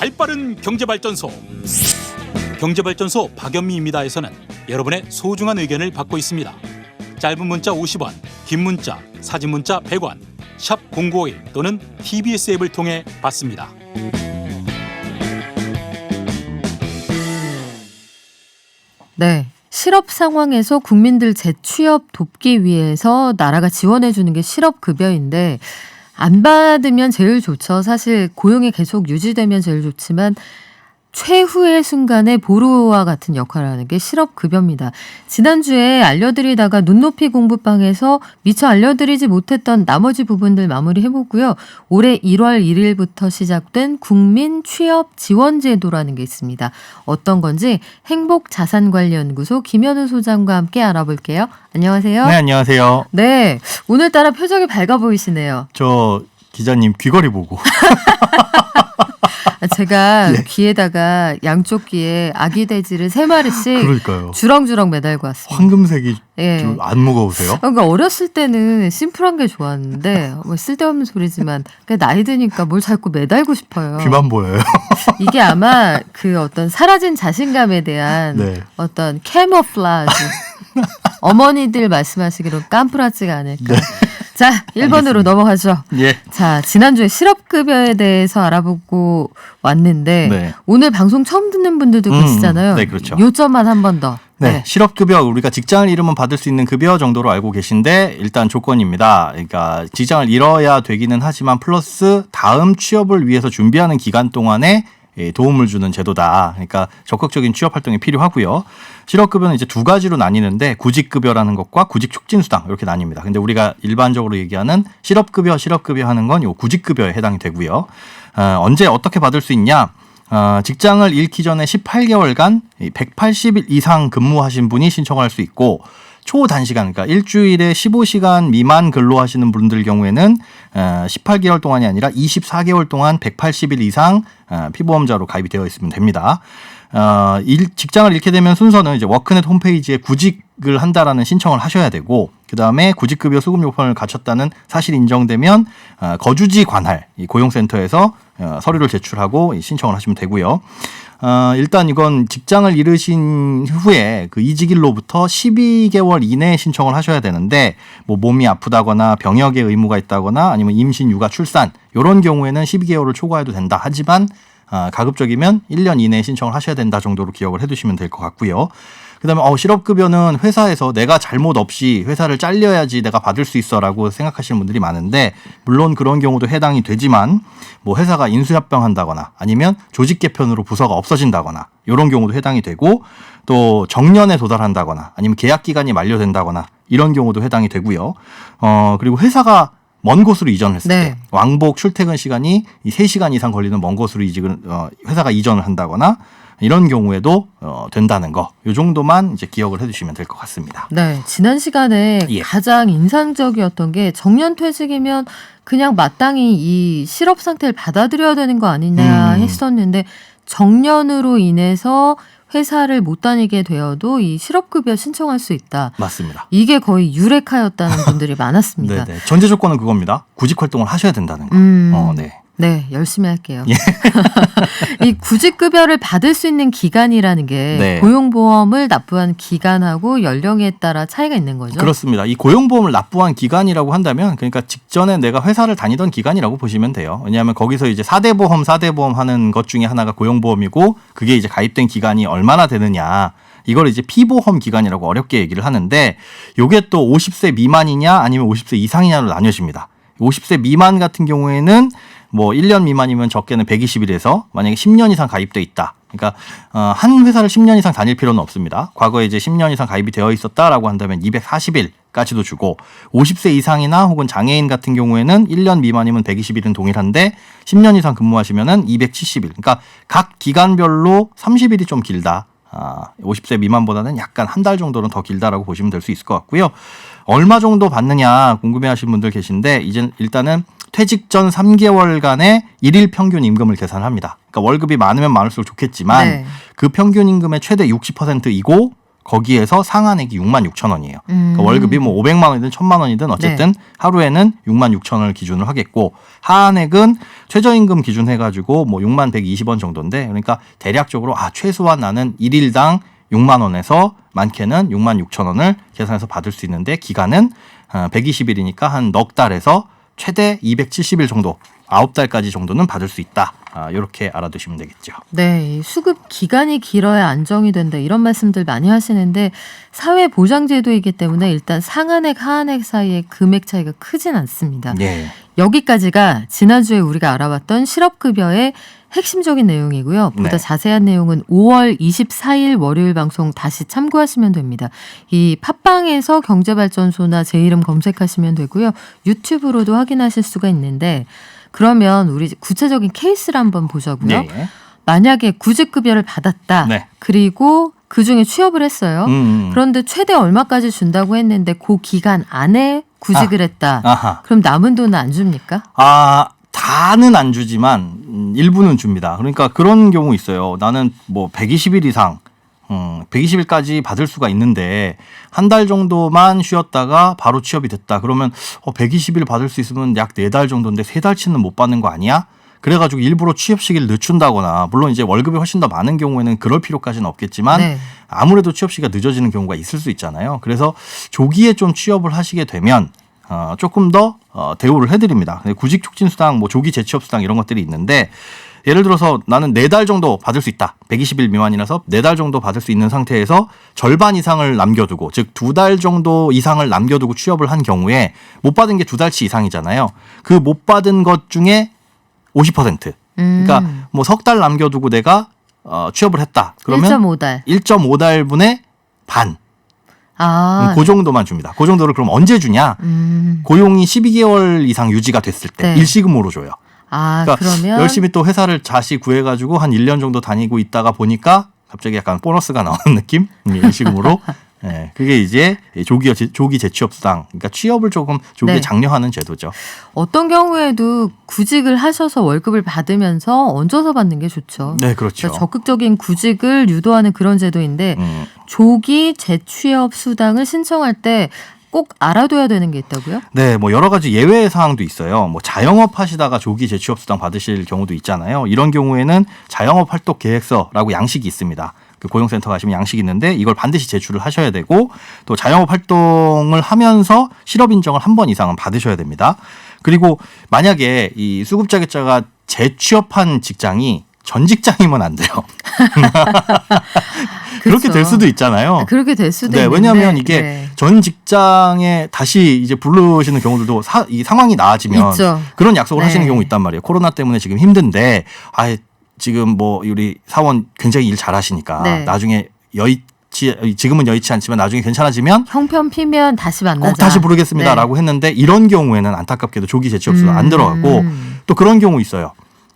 발빠른 경제발전소 경제발전소 박연미입니다에서는 여러분의 소중한 의견을 받고 있습니다. 짧은 문자 50원, 긴 문자, 사진 문자 100원, 샵 #0951 또는 TBS 앱을 통해 받습니다. 네. 실업 상황에서 국민들 재취업 돕기 위해서 나라가 지원해 주는 게 실업 급여인데 안 받으면 제일 좋죠. 사실 고용이 계속 유지되면 제일 좋지만 최후의 순간에 보루와 같은 역할을 하는 게 실업급여입니다. 지난주에 알려드리다가 눈높이 공부방에서 미처 알려드리지 못했던 나머지 부분들 마무리해보고요. 올해 1월 1일부터 시작된 국민 취업 지원 제도라는 게 있습니다. 어떤 건지 행복자산관리연구소 김현우 소장과 함께 알아볼게요. 안녕하세요. 네, 안녕하세요. 네, 오늘따라 표정이 밝아 보이시네요. 저 기자님 귀걸이 보고. 아, 제가 예. 귀에다가 양쪽 귀에 아기 돼지를 세 마리씩 그러니까요. 주렁주렁 매달고 왔습니다. 황금색이 예. 좀 안 무거우세요? 그러니까 어렸을 때는 심플한 게 좋았는데 뭐 쓸데없는 소리지만 나이 드니까 뭘 자꾸 매달고 싶어요. 귀만 보여요. 이게 아마 그 어떤 사라진 자신감에 대한 네. 어떤 캐모플라즈 어머니들 말씀하시기로 깜프라지가 아닐까. 자, 1번으로 넘어가죠. 예. 자, 지난주에 실업급여에 대해서 알아보고 왔는데 네. 오늘 방송 처음 듣는 분들도 음, 계시잖아요. 네, 그렇죠. 요점만 한 번 더. 네, 실업급여 우리가 직장을 잃으면 받을 수 있는 급여 정도로 알고 계신데 일단 조건입니다. 그러니까 직장을 잃어야 되기는 하지만 플러스 다음 취업을 위해서 준비하는 기간 동안에 예, 도움을 주는 제도다. 그러니까 적극적인 취업 활동이 필요하고요. 실업급여는 이제 두 가지로 나뉘는데 구직급여라는 것과 구직촉진수당 이렇게 나뉩니다. 근데 우리가 일반적으로 얘기하는 실업급여, 실업급여 하는 건 요 구직급여에 해당이 되고요. 어, 언제 어떻게 받을 수 있냐? 어, 직장을 잃기 전에 18개월간 180일 이상 근무하신 분이 신청할 수 있고 초단시간 그러니까 일주일에 15시간 미만 근로하시는 분들 경우에는 어, 18개월 동안이 아니라 24개월 동안 180일 이상 어, 피보험자로 가입이 되어 있으면 됩니다. 어, 일, 직장을 잃게 되면 순서는 이제 워크넷 홈페이지에 구직을 한다라는 신청을 하셔야 되고 그 다음에 구직급여 수급 요건을 갖췄다는 사실 인정되면 어, 거주지 관할 이 고용센터에서 어, 서류를 제출하고 이 신청을 하시면 되고요. 어, 일단 이건 직장을 잃으신 후에 그 이직일로부터 12개월 이내에 신청을 하셔야 되는데 뭐 몸이 아프다거나 병역의 의무가 있다거나 아니면 임신, 육아, 출산 이런 경우에는 12개월을 초과해도 된다. 하지만 아, 가급적이면 1년 이내에 신청을 하셔야 된다 정도로 기억을 해두시면 될 것 같고요. 그다음에 어, 실업급여는 회사에서 내가 잘못 없이 회사를 잘려야지 내가 받을 수 있어라고 생각하시는 분들이 많은데 물론 그런 경우도 해당이 되지만 뭐 회사가 인수합병한다거나 아니면 조직 개편으로 부서가 없어진다거나 이런 경우도 해당이 되고 또 정년에 도달한다거나 아니면 계약 기간이 만료된다거나 이런 경우도 해당이 되고요. 어 그리고 회사가 먼 곳으로 이전을 했을 네. 때 왕복 출퇴근 시간이 이 3시간 이상 걸리는 먼 곳으로 이직을 어, 회사가 이전을 한다거나 이런 경우에도 어, 된다는 거. 요 정도만 이제 기억을 해 주시면 될 것 같습니다. 네, 지난 시간에 예. 가장 인상적이었던 게 정년 퇴직이면 그냥 마땅히 이 실업 상태를 받아들여야 되는 거 아니냐 음. 했었는데 정년으로 인해서 회사를 못 다니게 되어도 이 실업급여 신청할 수 있다. 맞습니다. 이게 거의 유레카였다는 분들이 많았습니다. 네네. 전제 조건은 그겁니다. 구직 활동을 하셔야 된다는 거. 음, 어, 네. 네, 열심히 할게요. 예. 이 구직급여를 받을 수 있는 기간이라는 게 네. 고용보험을 납부한 기간하고 연령에 따라 차이가 있는 거죠. 그렇습니다. 이 고용보험을 납부한 기간이라고 한다면 그러니까 직전에 내가 회사를 다니던 기간이라고 보시면 돼요. 왜냐하면 거기서 이제 4대 보험, 4대 보험 하는 것 중에 하나가 고용보험이고 그게 이제 가입된 기간이 얼마나 되느냐. 이걸 이제 피보험 기간이라고 어렵게 얘기를 하는데 요게 또 50세 미만이냐 아니면 50세 이상이냐로 나뉘어집니다. 50세 미만 같은 경우에는 뭐 1년 미만이면 적게는 120일에서 만약에 10년 이상 가입돼 있다. 그러니까 어, 한 회사를 10년 이상 다닐 필요는 없습니다. 과거에 이제 10년 이상 가입이 되어 있었다라고 한다면 240일 까지도 주고 50세 이상이나 혹은 장애인 같은 경우에는 1년 미만이면 120일은 동일한데 10년 이상 근무하시면은 270일. 그러니까 각 기간별로 30일이 좀 길다. 아, 50세 미만보다는 약간 한 달 정도는 더 길다라고 보시면 될 수 있을 것 같고요. 얼마 정도 받느냐 궁금해하시는 분들 계신데 이제 일단은 퇴직 전 3개월간의 일일 평균 임금을 계산합니다. 그러니까 월급이 많으면 많을수록 좋겠지만 네. 그 평균 임금의 최대 60%이고 거기에서 상한액이 6만 6천 원이에요. 음. 그러니까 월급이 뭐 500만 원이든 1000만 원이든 어쨌든 하루에는 6만 6천 원을 기준으로 하겠고 하한액은 최저임금 기준 해가지고 뭐 6만 120원 정도인데 그러니까 대략적으로 아 최소한 나는 1일당 6만 원에서 많게는 6만 6천 원을 계산해서 받을 수 있는데 기간은 120일이니까 한 넉 달에서 최대 270일 정도 9달까지 정도는 받을 수 있다. 아, 이렇게 알아두시면 되겠죠. 네, 이 수급 기간이 길어야 안정이 된다 이런 말씀들 많이 하시는데 사회 보장 제도이기 때문에 일단 상한액 하한액 사이의 금액 차이가 크진 않습니다. 예. 여기까지가 지난주에 우리가 알아봤던 실업급여의 핵심적인 내용이고요. 보다 네. 자세한 내용은 5월 24일 월요일 방송 다시 참고하시면 됩니다. 이 팟빵에서 경제발전소나 제 이름 검색하시면 되고요. 유튜브로도 확인하실 수가 있는데 그러면 우리 구체적인 케이스를 한번 보자고요. 네. 만약에 구직급여를 받았다. 네. 그리고 그 중에 취업을 했어요. 음. 그런데 최대 얼마까지 준다고 했는데 그 기간 안에 구직을 했다. 아하. 그럼 남은 돈은 안 줍니까? 아, 다는 안 주지만 음, 일부는 줍니다. 그러니까 그런 경우 있어요. 나는 뭐 120일 이상 음, 120일까지 받을 수가 있는데 한 달 정도만 쉬었다가 바로 취업이 됐다. 그러면 어, 120일 받을 수 있으면 약 네 달 정도인데 세 달치는 못 받는 거 아니야? 그래가지고 일부러 취업 시기를 늦춘다거나 물론 이제 월급이 훨씬 더 많은 경우에는 그럴 필요까지는 없겠지만 네. 아무래도 취업 시기가 늦어지는 경우가 있을 수 있잖아요. 그래서 조기에 좀 취업을 하시게 되면 어, 조금 더 어, 대우를 해드립니다. 구직 촉진 수당, 뭐 조기 재취업 수당 이런 것들이 있는데 예를 들어서 나는 네 달 정도 받을 수 있다. 120일 미만이라서 네 달 정도 받을 수 있는 상태에서 절반 이상을 남겨두고 즉 두 달 정도 이상을 남겨두고 취업을 한 경우에 못 받은 게 두 달치 이상이잖아요. 그 못 받은 것 중에 50% 음. 그러니까 뭐 석 달 남겨두고 내가 어, 취업을 했다. 그러면 1.5달. 1.5달 분의 반. 아. 음, 그 정도만 줍니다. 그 정도를 그럼 언제 주냐? 음. 고용이 12개월 이상 유지가 됐을 때 네. 일시금으로 줘요. 아, 그러니까 그러면 열심히 또 회사를 다시 구해가지고 한 1년 정도 다니고 있다가 보니까 갑자기 약간 보너스가 나오는 느낌? 음, 일시금으로. 예, 그게 이제 조기 조기 재취업 수당, 그러니까 취업을 조금 조기에 네. 장려하는 제도죠. 어떤 경우에도 구직을 하셔서 월급을 받으면서 얹어서 받는 게 좋죠. 네, 그렇죠. 그러니까 적극적인 구직을 유도하는 그런 제도인데 음, 조기 재취업 수당을 신청할 때 꼭 알아둬야 되는 게 있다고요? 네, 뭐 여러 가지 예외 사항도 있어요. 뭐 자영업 하시다가 조기 재취업 수당 받으실 경우도 있잖아요. 이런 경우에는 자영업 활동 계획서라고 양식이 있습니다. 그 고용센터 가시면 양식이 있는데 이걸 반드시 제출을 하셔야 되고 또 자영업 활동을 하면서 실업 인정을 한 번 이상은 받으셔야 됩니다. 그리고 만약에 이 수급 자격자가 재취업한 직장이 전 직 장이면 안 돼요. 그렇게 그렇죠. 될 수도 있잖아요. 그렇게 될 수도 네, 있는데 왜냐하면 이게 네. 전 직장에 다시 이제 부르시는 경우들도 사, 이 상황이 나아지면 있죠. 그런 약속을 네. 하시는 경우 있단 말이에요. 코로나 때문에 지금 힘든데 아 지금 뭐 우리 사원 굉장히 일 잘하시니까 네. 나중에 여의치 지금은 여의치 않지만 나중에 괜찮아지면 형편 피면 다시 만나자. 꼭 다시 부르겠습니다라고 했는데 이런 경우에는 안타깝게도 조기 재취업수가 안 음. 들어가고 또 그런 경우 있어요.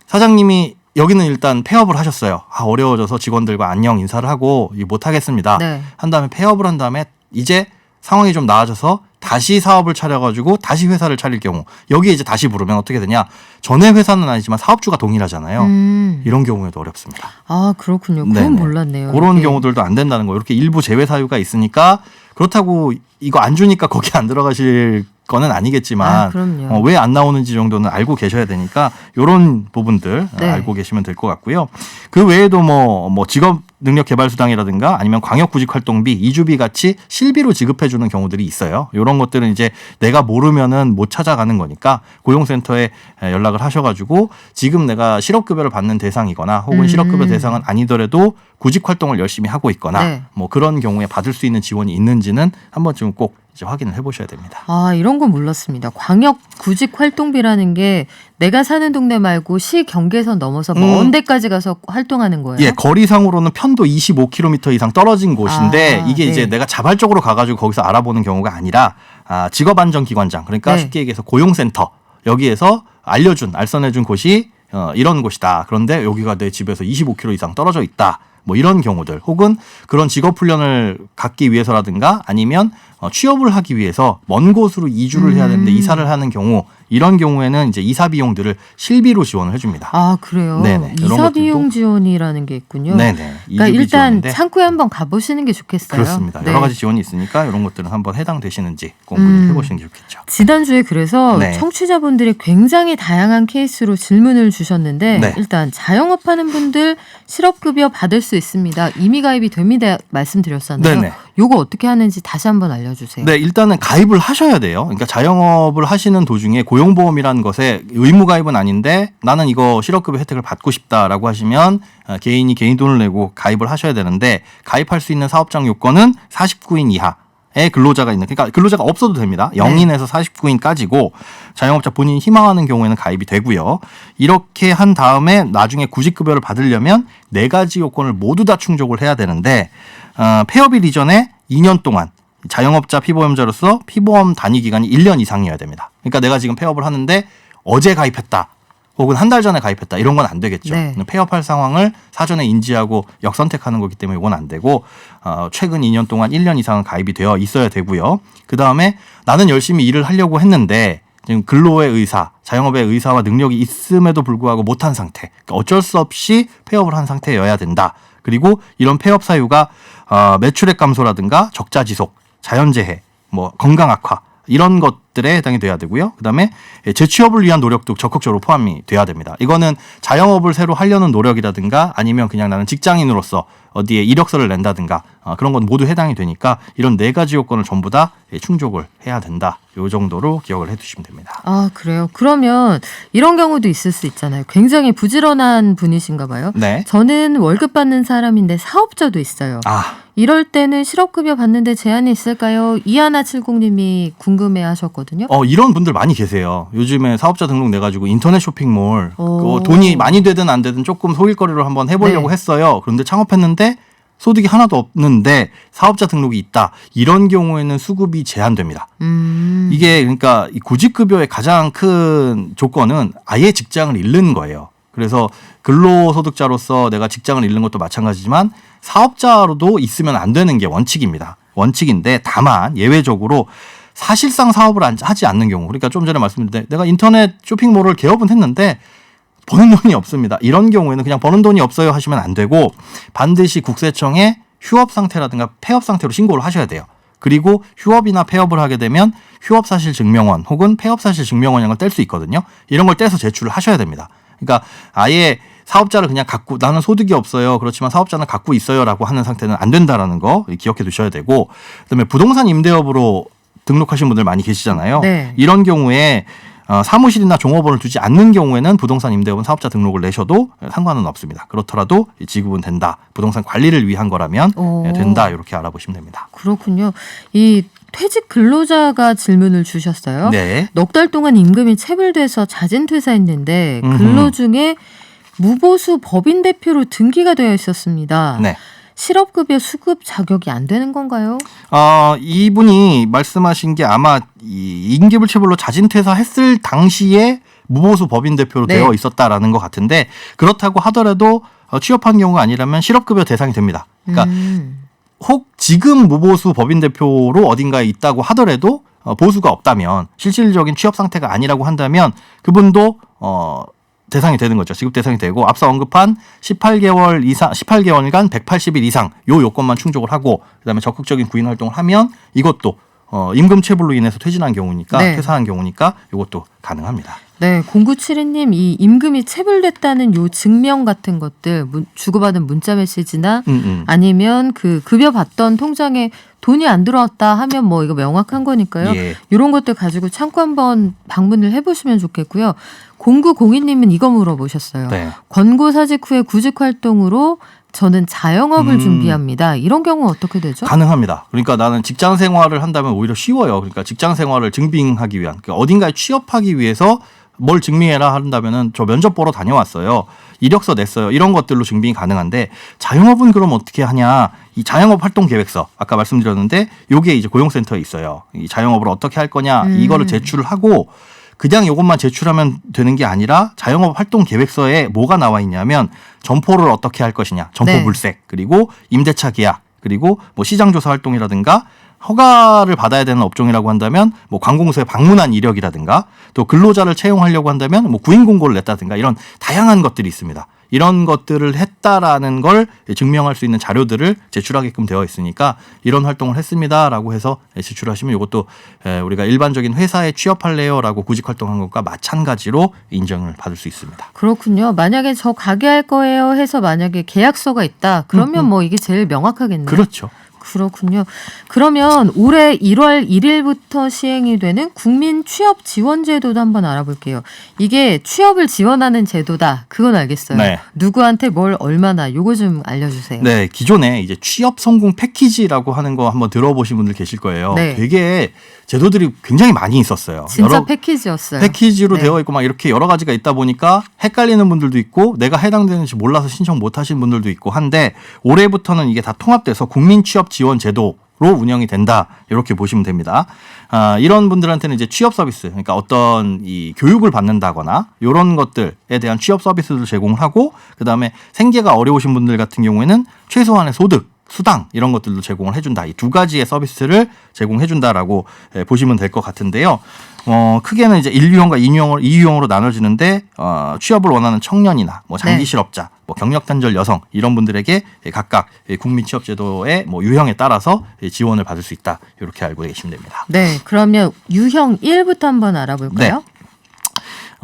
사장님이 여기는 일단 폐업을 하셨어요. 아 어려워져서 직원들과 안녕 인사를 하고 이거 못 하겠습니다. 네. 한 다음에 폐업을 한 다음에 이제 상황이 좀 나아져서 다시 사업을 차려가지고 다시 회사를 차릴 경우 여기에 이제 다시 부르면 어떻게 되냐 전에 회사는 아니지만 사업주가 동일하잖아요. 음. 이런 경우에도 어렵습니다. 아 그렇군요. 그건 네네. 몰랐네요. 그런 이게. 경우들도 안 된다는 거. 이렇게 일부 제외 사유가 있으니까 그렇다고 이거 안 주니까 거기 안 들어가실 거는 아니겠지만 아, 그럼요. 왜안 나오는지 정도는 알고 계셔야 되니까 이런 부분들 어, 네. 알고 계시면 될 것 같고요. 그 외에도 뭐, 뭐 직업 능력 개발 수당이라든가 아니면 광역 구직 활동비, 이주비 같이 실비로 지급해 주는 경우들이 있어요. 이런 것들은 이제 내가 모르면은 못 찾아가는 거니까 고용센터에 연락을 하셔 가지고 지금 내가 실업 급여를 받는 대상이거나 혹은 음. 실업 급여 대상은 아니더라도 구직 활동을 열심히 하고 있거나 네. 뭐 그런 경우에 받을 수 있는 지원이 있는지는 한 번쯤 꼭 이제 확인을 해보셔야 됩니다. 아, 이런 건 몰랐습니다. 광역 구직 활동비라는 게 내가 사는 동네 말고 시 경계선 넘어서 먼 음. 데까지 가서 활동하는 거예요. 예, 거리상으로는 편도 25km 이상 떨어진 곳인데 아, 이게 이제 네. 내가 자발적으로 가가지고 거기서 알아보는 경우가 아니라 아, 직업안전기관장 그러니까 네. 쉽게 얘기해서 고용센터 여기에서 알려준 알선해준 곳이 어, 이런 곳이다. 그런데 여기가 내 집에서 25km 이상 떨어져 있다. 뭐 이런 경우들 혹은 그런 직업 훈련을 갖기 위해서라든가 아니면 어, 취업을 하기 위해서 먼 곳으로 이주를 해야 되는데 음. 이사를 하는 경우 이런 경우에는 이제 이사 비용들을 실비로 지원을 해줍니다. 아 그래요. 네네. 이사 비용 지원이라는 게 있군요. 네네. 그러니까 일단 지원인데 창구에 한번 가보시는 게 좋겠어요. 그렇습니다. 네. 여러 가지 지원이 있으니까 이런 것들은 한번 해당되시는지 공부 음. 좀 해보시는 게 좋겠죠. 지난주에 그래서 네. 청취자분들이 굉장히 다양한 케이스로 질문을 주셨는데 네. 일단 자영업하는 분들 실업급여 받을 수 있습니다. 이미 가입이 됩니다 말씀드렸잖아요. 네네. 요거 어떻게 하는지 다시 한번 알려주세요. 네, 일단은 가입을 하셔야 돼요. 그러니까 자영업을 하시는 도중에 고용보험이라는 것에 의무 가입은 아닌데 나는 이거 실업급여 혜택을 받고 싶다라고 하시면 어, 개인이 개인 돈을 내고 가입을 하셔야 되는데 가입할 수 있는 사업장 요건은 49인 이하 의 근로자가 있는 그러니까 근로자가 없어도 됩니다. 네. 0인에서 49인까지고 자영업자 본인이 희망하는 경우에는 가입이 되고요. 이렇게 한 다음에 나중에 구직급여를 받으려면 네 가지 요건을 모두 다 충족을 해야 되는데 어, 폐업일 이전에 2년 동안 자영업자 피보험자로서 피보험 단위 기간이 1년 이상이어야 됩니다. 그러니까 내가 지금 폐업을 하는데 어제 가입했다. 혹은 한 달 전에 가입했다. 이런 건 안 되겠죠. 네. 폐업할 상황을 사전에 인지하고 역선택하는 거기 때문에 이건 안 되고 어, 최근 2년 동안 1년 이상은 가입이 되어 있어야 되고요. 그 다음에 나는 열심히 일을 하려고 했는데 지금 근로의 의사, 자영업의 의사와 능력이 있음에도 불구하고 못한 상태. 그러니까 어쩔 수 없이 폐업을 한 상태여야 된다. 그리고 이런 폐업 사유가 어, 매출액 감소라든가 적자 지속, 자연재해, 뭐 건강 악화 이런 것들에 해당이 돼야 되고요. 그다음에 재취업을 위한 노력도 적극적으로 포함이 돼야 됩니다. 이거는 자영업을 새로 하려는 노력이라든가 아니면 그냥 나는 직장인으로서 어디에 이력서를 낸다든가 어, 그런 건 모두 해당이 되니까 이런 네 가지 요건을 전부 다 예, 충족을 해야 된다. 요 정도로 기억을 해두시면 됩니다. 아 그래요. 그러면 이런 경우도 있을 수 있잖아요. 굉장히 부지런한 분이신가 봐요. 네. 저는 월급 받는 사람인데 사업자도 있어요. 아, 이럴 때는 실업급여 받는데 제한이 있을까요? 이하나 70님이 궁금해 하셨거든요. 어 이런 분들 많이 계세요. 요즘에 사업자 등록 내 가지고 인터넷 쇼핑몰 오. 그거 돈이 많이 되든 안 되든 조금 소일거리로 한번 해보려고 네. 했어요. 그런데 창업했는데 소득이 하나도 없는데 사업자 등록이 있다. 이런 경우에는 수급이 제한됩니다. 음. 이게 그러니까 이 구직급여의 가장 큰 조건은 아예 직장을 잃는 거예요. 그래서 근로소득자로서 내가 직장을 잃는 것도 마찬가지지만 사업자로도 있으면 안 되는 게 원칙입니다. 원칙인데 다만 예외적으로 사실상 사업을 안- 하지 않는 경우 그러니까 좀 전에 말씀드린 내가 인터넷 쇼핑몰을 개업은 했는데 버는 돈이 없습니다. 이런 경우에는 그냥 버는 돈이 없어요 하시면 안 되고 반드시 국세청에 휴업 상태라든가 폐업 상태로 신고를 하셔야 돼요. 그리고 휴업이나 폐업을 하게 되면 휴업 사실 증명원 혹은 폐업 사실 증명원형을 뗄수 있거든요. 이런 걸 떼서 제출을 하셔야 됩니다. 그러니까 아예 사업자를 그냥 갖고 나는 소득이 없어요. 그렇지만 사업자는 갖고 있어요라고 하는 상태는 안 된다라는 거 기억해 두셔야 되고 그다음에 부동산 임대업으로 등록하신 분들 많이 계시잖아요. 네. 이런 경우에 어, 사무실이나 종업원을 두지 않는 경우에는 부동산 임대업은 사업자 등록을 내셔도 상관은 없습니다. 그렇더라도 이 지급은 된다. 부동산 관리를 위한 거라면 오. 예, 된다. 이렇게 알아보시면 됩니다. 그렇군요. 이 퇴직 근로자가 질문을 주셨어요. 네. 넉 달 동안 임금이 체불돼서 자진 퇴사했는데. 근로 중에 무보수 법인 대표로 등기가 되어 있었습니다. 네. 실업급여 수급 자격이 안 되는 건가요? 어, 이분이 말씀하신 게 아마 이 임기불 체불로 자진 퇴사했을 당시에 무보수 법인 대표로 네. 되어 있었다라는 것 같은데 그렇다고 하더라도 어, 취업한 경우가 아니라면 실업급여 대상이 됩니다. 그러니까 음. 혹 지금 무보수 법인 대표로 어딘가에 있다고 하더라도 어, 보수가 없다면 실질적인 취업 상태가 아니라고 한다면 그분도 어 대상이 되는 거죠. 지급 대상이 되고 앞서 언급한 18개월 이상 18개월간 180일 이상 요 요건만 충족을 하고 그다음에 적극적인 구인 활동을 하면 이것도 어 임금 체불로 인해서 퇴진한 경우니까 네. 퇴사한 경우니까 이것도 가능합니다. 네, 0972님 이 임금이 체불됐다는 요 증명 같은 것들 문- 주고받은 문자 메시지나 음, 음. 아니면 그 급여 받던 통장에 돈이 안 들어왔다 하면 뭐 이거 명확한 거니까요. 예. 이런 것들 가지고 창구 한번 방문을 해보시면 좋겠고요. 0902님은 이거 물어보셨어요. 네. 권고 사직 후에 구직 활동으로 저는 자영업을 음. 준비합니다. 이런 경우 어떻게 되죠? 가능합니다. 그러니까 나는 직장 생활을 한다면 오히려 쉬워요. 그러니까 직장 생활을 증빙하기 위한 그러니까 어딘가에 취업하기 위해서 뭘 증명해라 한다면은 저 면접 보러 다녀왔어요. 이력서 냈어요. 이런 것들로 증빙이 가능한데 자영업은 그럼 어떻게 하냐? 이 자영업 활동 계획서 아까 말씀드렸는데 요게 이제 고용센터에 있어요. 이 자영업을 어떻게 할 거냐? 음. 이거를 제출을 하고 그냥 이것만 제출하면 되는 게 아니라 자영업 활동 계획서에 뭐가 나와 있냐면 점포를 어떻게 할 것이냐, 점포 네. 물색, 그리고 임대차 계약, 그리고 뭐 시장 조사 활동이라든가 허가를 받아야 되는 업종이라고 한다면 뭐 관공서에 방문한 이력이라든가 또 근로자를 채용하려고 한다면 뭐 구인 공고를 냈다든가 이런 다양한 것들이 있습니다. 이런 것들을 했다라는 걸 증명할 수 있는 자료들을 제출하게끔 되어 있으니까 이런 활동을 했습니다라고 해서 제출하시면 이것도 에, 우리가 일반적인 회사에 취업할래요라고 구직 활동한 것과 마찬가지로 인정을 받을 수 있습니다. 그렇군요. 만약에 저 가게 할 거예요 해서 만약에 계약서가 있다. 그러면 뭐 이게 제일 명확하겠네요. 그렇죠. 그렇군요. 그러면 올해 1월 1일부터 시행이 되는 국민 취업 지원 제도도 한번 알아볼게요. 이게 취업을 지원하는 제도다. 그건 알겠어요. 네. 누구한테 뭘 얼마나 요거 좀 알려주세요. 네, 기존에 이제 취업 성공 패키지라고 하는 거 한번 들어보신 분들 계실 거예요. 네. 되게 제도들이 굉장히 많이 있었어요. 진짜 여러 패키지였어요. 패키지로 네. 되어 있고 막 이렇게 여러 가지가 있다 보니까 헷갈리는 분들도 있고 내가 해당되는지 몰라서 신청 못 하신 분들도 있고 한데 올해부터는 이게 다 통합돼서 국민 취업 지원 제도로 운영이 된다 이렇게 보시면 됩니다. 아, 이런 분들한테는 이제 취업 서비스 그러니까 어떤 이 교육을 받는다거나 이런 것들에 대한 취업 서비스를 제공을 하고 그 다음에 생계가 어려우신 분들 같은 경우에는 최소한의 소득 수당 이런 것들도 제공을 해준다. 이 두 가지의 서비스를 제공해준다라고 예, 보시면 될 것 같은데요. 어, 크게는 이제 1유형과 2유형으로, 2유형으로 나눠지는데, 어, 취업을 원하는 청년이나, 뭐, 장기 네. 실업자, 뭐, 경력 단절 여성, 이런 분들에게 각각 국민 취업 제도의 뭐, 유형에 따라서 지원을 받을 수 있다. 이렇게 알고 계시면 됩니다. 네, 그러면 유형 1부터 한번 알아볼까요?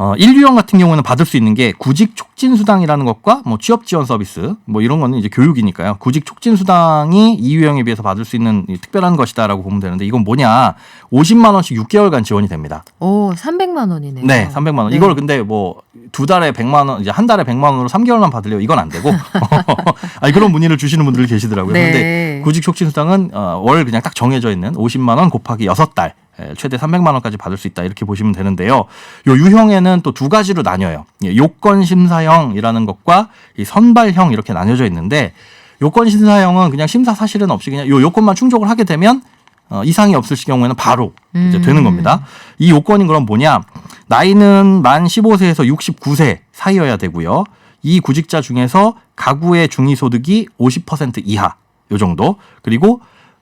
어, 1유형 같은 경우는 받을 수 있는 게 구직 촉진 수당이라는 것과 뭐 취업 지원 서비스 뭐 이런 거는 이제 교육이니까요. 구직 촉진 수당이 2유형에 비해서 받을 수 있는 이 특별한 것이다라고 보면 되는데 이건 뭐냐? 50만 원씩 6개월간 지원이 됩니다. 오, 300만 원이네요. 네, 300만 원. 네. 이걸 근데 뭐 두 달에 100만 원, 이제 한 달에 100만 원으로 3개월만 받을래요? 이건 안 되고. 아니 그런 문의를 주시는 분들 계시더라고요. 네. 근데 구직 촉진 수당은 어, 월 그냥 딱 정해져 있는 50만 원 곱하기 6달 예, 최대 300만 원까지 받을 수 있다 이렇게 보시면 되는데요. 요 유형에는 또 두 가지로 나뉘어요. 예, 요건 심사형이라는 것과 이 선발형 이렇게 나뉘어져 있는데 요건 심사형은 그냥 심사 사실은 없이 그냥 요 요건만 충족을 하게 되면 어, 이상이 없을 경우에는 바로 이제 음. 되는 겁니다. 이 요건이 그럼 뭐냐? 나이는 만 15세에서 69세 사이여야 되고요. 이 구직자 중에서 가구의 중위소득이 50% 이하 요 정도. 그리고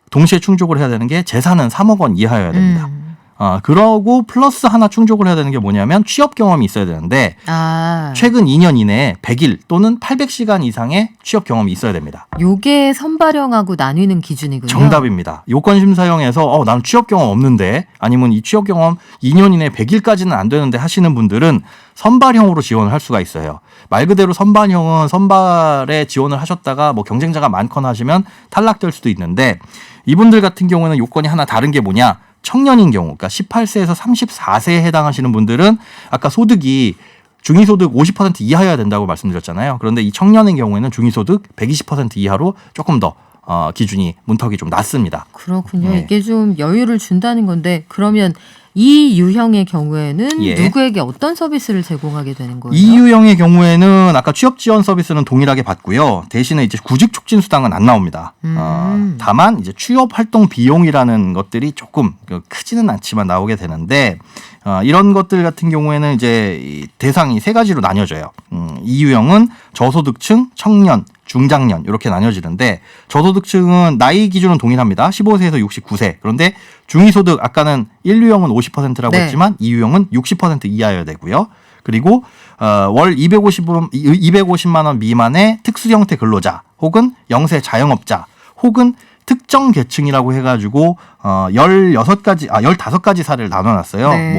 동시에 충족을 해야 되는 게 재산은 3억 원 이하여야 됩니다. 음. 아, 그러고 플러스 하나 충족을 해야 되는 게 뭐냐면 취업 경험이 있어야 되는데 아, 최근 2년 이내에 100일 또는 800시간 이상의 취업 경험이 있어야 됩니다. 요게 선발형하고 나뉘는 기준이군요. 정답입니다. 요건 심사형에서 어 나는 취업 경험 없는데 아니면 이 취업 경험 2년 이내 100일까지는 안 되는데 하시는 분들은 선발형으로 지원을 할 수가 있어요. 말 그대로 선발형은 선발에 지원을 하셨다가 뭐 경쟁자가 많거나 하시면 탈락될 수도 있는데 이분들 같은 경우는 요건이 하나 다른 게 뭐냐? 청년인 경우, 그러니까 18세에서 34세에 해당하시는 분들은 아까 소득이 중위소득 50% 이하여야 된다고 말씀드렸잖아요. 그런데 이 청년의 경우에는 중위소득 120% 이하로 조금 더 어, 기준이 문턱이 좀 낮습니다. 그렇군요. 네. 이게 좀 여유를 준다는 건데 그러면 이 유형의 경우에는 예. 누구에게 어떤 서비스를 제공하게 되는 거예요? 이 유형의 경우에는 아까 취업 지원 서비스는 동일하게 받고요. 대신에 이제 구직 촉진 수당은 안 나옵니다. 음. 어, 다만 이제 취업 활동 비용이라는 것들이 조금 그 크지는 않지만 나오게 되는데 어, 이런 것들 같은 경우에는 이제 이 대상이 세 가지로 나뉘어져요. 음, 이 유형은 저소득층, 청년, 중장년 이렇게 나뉘어지는데 저소득층은 나이 기준은 동일합니다. 15세에서 69세. 그런데 중위소득 아까는 1유형은 50%라고 네. 했지만 2유형은 60% 이하여야 되고요. 그리고 어, 월 250원 250만 원 미만의 특수 형태 근로자 혹은 영세 자영업자 혹은 특정 계층이라고 해가지고 어 16가지 아 15가지 사례를 나눠놨어요. 네.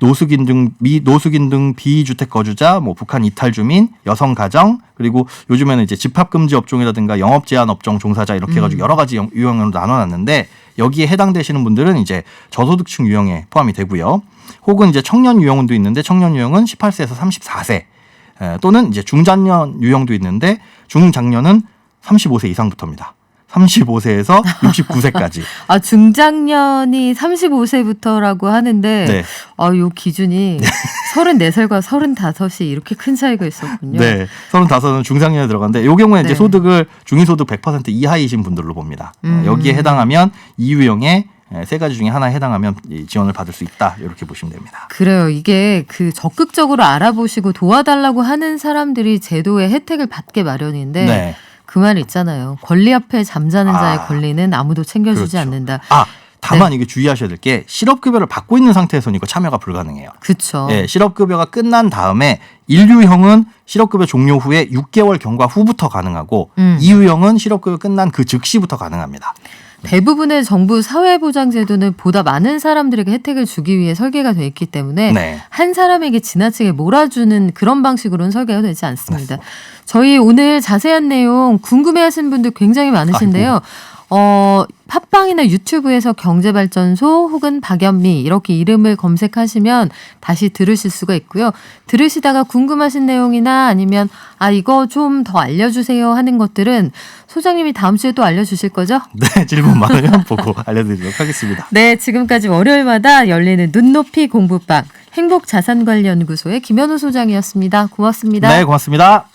뭐 노숙인 등미 노숙인 등 비주택 거주자, 뭐 북한 이탈 주민, 여성 가정 그리고 요즘에는 이제 집합 금지 업종이라든가 영업 제한 업종 종사자 이렇게 해가지고 음. 여러 가지 영- 유형으로 나눠놨는데 여기에 해당되시는 분들은 이제 저소득층 유형에 포함이 되고요. 혹은 이제 청년 유형도 있는데 청년 유형은 18세에서 34세 에, 또는 이제 중장년 유형도 있는데 중장년은 35세 이상부터입니다. 35세에서 69세까지. 아 중장년이 35세부터라고 하는데 네. 아, 요 기준이 34살과 35이 이렇게 큰 차이가 있었군요. 네. 35은 중장년에 들어가는데 요 경우에 네. 이제 소득을 중위 소득 100% 이하이신 분들로 봅니다. 어, 음. 여기에 해당하면 이유형의 세 가지 중에 하나에 해당하면 이 지원을 받을 수 있다. 이렇게 보시면 됩니다. 그래요. 이게 그 적극적으로 알아보시고 도와달라고 하는 사람들이 제도의 혜택을 받게 마련인데 네. 그 말 있잖아요. 권리 앞에 잠자는 자의 아, 권리는 아무도 챙겨주지 그렇죠. 않는다. 아, 다만 이게 주의하셔야 될 게 실업급여를 받고 있는 상태에서는 이거 참여가 불가능해요. 그쵸. 예, 실업급여가 끝난 다음에 일류형은 실업급여 종료 후에 6개월 경과 후부터 가능하고 음. 이유형은 실업급여 끝난 그 즉시부터 가능합니다. 대부분의 정부 사회보장제도는 보다 많은 사람들에게 혜택을 주기 위해 설계가 돼 있기 때문에 네. 한 사람에게 지나치게 몰아주는 그런 방식으로는 설계가 되지 않습니다. 저희 오늘 자세한 내용 궁금해하시는 분들 굉장히 많으신데요. 어, 팟빵이나 유튜브에서 경제발전소 혹은 박연미 이렇게 이름을 검색하시면 다시 들으실 수가 있고요. 들으시다가 궁금하신 내용이나 아니면 아 이거 좀 더 알려주세요 하는 것들은 소장님이 다음 주에 또 알려주실 거죠? 네, 질문 많으면 보고 알려드리도록 하겠습니다. 네, 지금까지 월요일마다 열리는 눈높이 공부방 행복자산관리연구소의 김현우 소장이었습니다. 고맙습니다. 네, 고맙습니다.